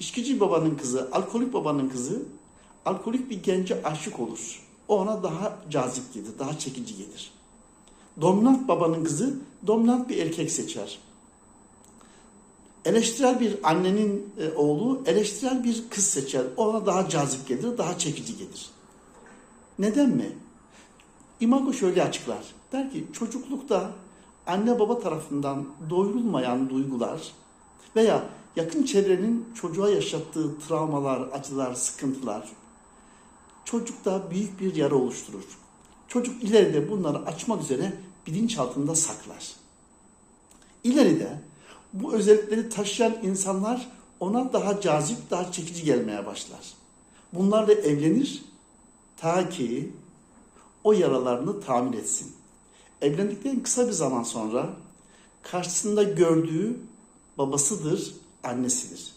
İçkici babanın kızı, alkolik babanın kızı, alkolik bir gence aşık olur. O ona daha cazip gelir, daha çekici gelir. Dominant babanın kızı, dominant bir erkek seçer. Eleştirel bir annenin e, oğlu, eleştirel bir kız seçer. Ona daha cazip gelir, daha çekici gelir. Neden mi? İmago şöyle açıklar. Der ki çocuklukta anne baba tarafından doyurulmayan duygular veya yakın çevrenin çocuğa yaşattığı travmalar, acılar, sıkıntılar çocukta büyük bir yara oluşturur. Çocuk ileride bunları açmak üzere bilinç altında saklar. İleride bu özellikleri taşıyan insanlar ona daha cazip, daha çekici gelmeye başlar. Bunlarla evlenir ta ki o yaralarını tamir etsin. Evlendikten kısa bir zaman sonra karşısında gördüğü babasıdır, annesidir.